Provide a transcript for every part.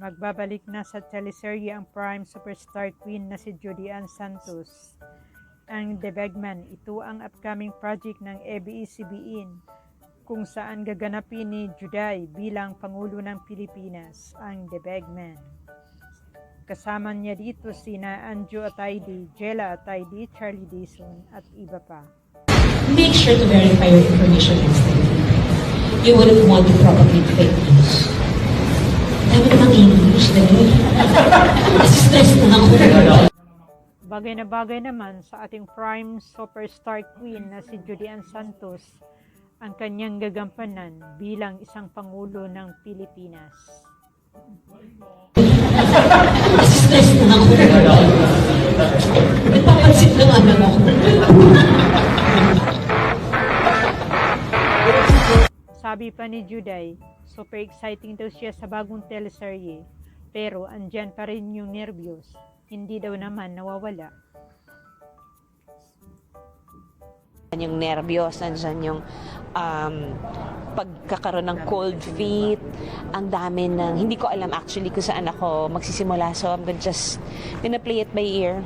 Magbabalik na sa teleserye ang prime superstar queen na si Judy Ann Santos. Ang The Bagman, ito ang upcoming project ng ABS-CBN kung saan gaganapin ni Juday bilang Pangulo ng Pilipinas, ang The Bagman. Kasama niya dito sina Anjo Ataydi, Jella Ataydi, Charlie Dizon at iba pa. make sure to verify your information time. You wouldn't want to propagate fake news. Namang English, dali. Stress na ako. Bagay na bagay naman sa ating prime superstar queen na si Judy Ann Santos ang kanyang gagampanan bilang isang pangulo ng Pilipinas. Stress na ako. Nagpapansin lang ano ako. Sabi pa ni Juday, super exciting daw siya sa bagong teleserye pero andyan pa rin yung nervyos, hindi daw naman nawawala. Yung nervyos, nandyan yung um, pagkakaroon ng cold feet. Ang dami ng, hindi ko alam actually kung saan ako magsisimula. So I'm gonna just, gonna play it by ear.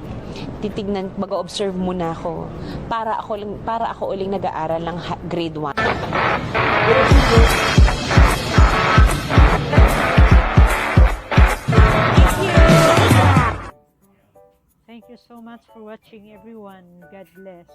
Titignan, mag-observe muna ako. Para ako, para ako uling nag-aaral ng grade 1. You so much for watching everyone. God bless.